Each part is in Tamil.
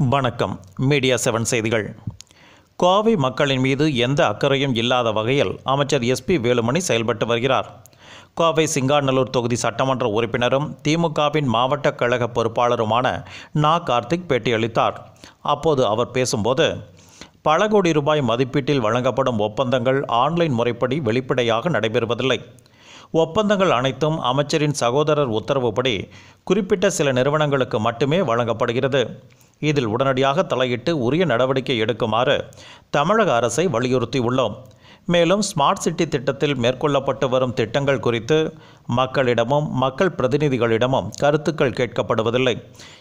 வணக்கம். மீடியா செவன் செய்திகள். கோவை மக்களின் மீது எந்த அக்கறையும் இல்லாத வகையில் அமைச்சர் எஸ்பி வேலுமணி செயல்பட்டு வருகிறார். கோவை சிங்காநல்லூர் தொகுதி சட்டமன்ற உறுப்பினரும் திமுகவின் மாவட்ட கழக பொறுப்பாளருமான நா. கார்த்திக் பேட்டியளித்தார். அப்போது அவர் பேசும்போது பல கோடி ரூபாய் மதிப்பீட்டில் வழங்கப்படும் ஒப்பந்தங்கள் ஆன்லைன் முறைப்படி வெளிப்படையாக நடைபெறுவதில்லை. ஒப்பந்தங்கள் அனைத்தும் அமைச்சரின் சகோதரர் உத்தரவுப்படி குறிப்பிட்ட சில நிறுவனங்களுக்கு மட்டுமே வழங்கப்படுகிறது. இதில் உடனடியாக தலையிட்டு உரிய நடவடிக்கை எடுக்குமாறு தமிழக அரசை வலியுறுத்தியுள்ளோம். மேலும் ஸ்மார்ட் சிட்டி திட்டத்தில் மேற்கொள்ளப்பட்டு வரும் திட்டங்கள் குறித்து மக்களிடமும் மக்கள் பிரதிநிதிகளிடமும் கருத்துக்கள் கேட்கப்படுவதில்லை.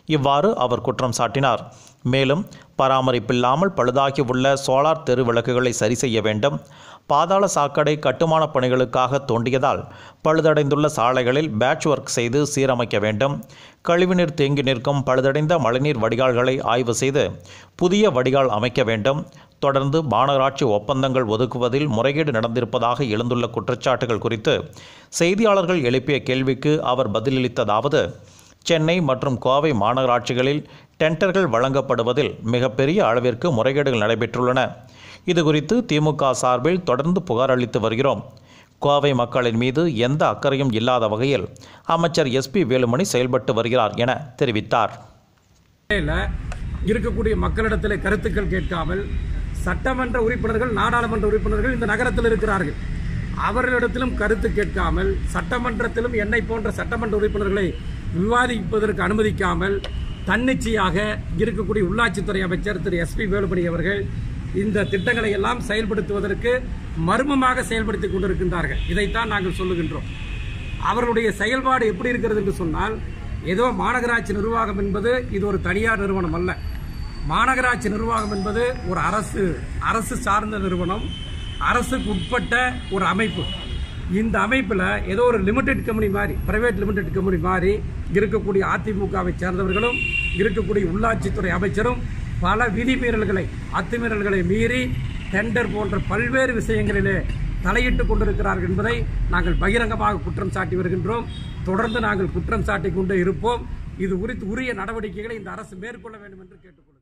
இவ்வாறு அவர் குற்றம் சாட்டினார். மேலும் பராமரிப்பில்லாமல் பழுதாகியுள்ள சோலார் தெரு விளக்குகளை சரி செய்ய வேண்டும். பாதாள சாக்கடை கட்டுமானப் பணிகளுக்காக தோண்டியதால் பழுதடைந்துள்ள சாலைகளில் பேட்ச் ஒர்க் செய்து சீரமைக்க வேண்டும். கழிவுநீர் தேங்கி நிற்கும் பழுதடைந்த மழைநீர் வடிகால்களை ஆய்வு செய்து புதிய வடிகால் அமைக்க வேண்டும். தொடர்ந்து மாநகராட்சி ஒப்பந்தங்கள் ஒதுக்குவதில் முறைகேடு நடந்திருப்பதாக எழுந்துள்ள குற்றச்சாட்டுகள் குறித்து செய்தியாளர்கள் எழுப்பிய கேள்விக்கு அவர் பதிலளித்ததாவது சென்னை மற்றும் கோவை மாநகராட்சிகளில் டெண்டர்கள் வழங்கப்படுவதில் மிகப்பெரிய அளவிற்கு முறைகேடுகள் நடைபெற்றுள்ளன. இது குறித்து திமுக சார்பில் தொடர்ந்து புகார் அளித்து வருகிறோம். கோவை மக்களின் மீது எந்த அக்கறையும் இல்லாத வகையில் அமைச்சர் எஸ்பி வேலுமணி செயல்பட்டு வருகிறார் என தெரிவித்தார். இருக்கக்கூடிய மக்களிடத்தில் கருத்துக்கள் கேட்காமல் சட்டமன்ற உறுப்பினர்கள் நாடாளுமன்ற உறுப்பினர்கள் இந்த நகரத்தில் இருக்கிறார்கள். அவர்களிடத்திலும் கருத்து கேட்காமல் சட்டமன்றத்திலும் என்னை போன்ற சட்டமன்ற உறுப்பினர்களை விவாதிப்பதற்கு அனுமதிக்காமல் தன்னிச்சையாக இருக்கக்கூடிய உள்ளாட்சித்துறை அமைச்சர் திரு எஸ்பி வேலுமணி அவர்கள் இந்த திட்டங்களை எல்லாம் செயல்படுத்துவதற்கு மர்மமாக செயல்படுத்தி கொண்டிருக்கின்றார்கள். இதைத்தான் நாங்கள் சொல்லுகின்றோம். அவர்களுடைய செயல்பாடு எப்படி இருக்கிறது என்று சொன்னால் ஏதோ மாநகராட்சி நிர்வாகம் என்பது இது ஒரு தனியார் நிறுவனம் அல்ல. மாநகராட்சி நிர்வாகம் என்பது ஒரு அரசு அரசு சார்ந்த நிறுவனம் அரசுக்கு உட்பட்ட ஒரு அமைப்பு. இந்த அமைப்பில் ஏதோ ஒரு லிமிடெட் கம்பெனி மாதிரி பிரைவேட் லிமிடெட் கம்பெனி மாதிரி இருக்கக்கூடிய அதிமுகவை சேர்ந்தவர்களும் இருக்கக்கூடிய உள்ளாட்சித்துறை அமைச்சரும் பல விதிமீறல்களை அத்துமீறல்களை மீறி டெண்டர் போன்ற பல்வேறு விஷயங்களிலே தலையிட்டுக் கொண்டிருக்கிறார்கள் என்பதை நாங்கள் பகிரங்கமாக குற்றம் சாட்டி வருகின்றோம். தொடர்ந்து நாங்கள் குற்றம் சாட்டி கொண்டே இருப்போம். இது குறித்து உரிய நடவடிக்கைகளை இந்த அரசு மேற்கொள்ள வேண்டும் என்று கேட்டுக்கொள்கிறோம்.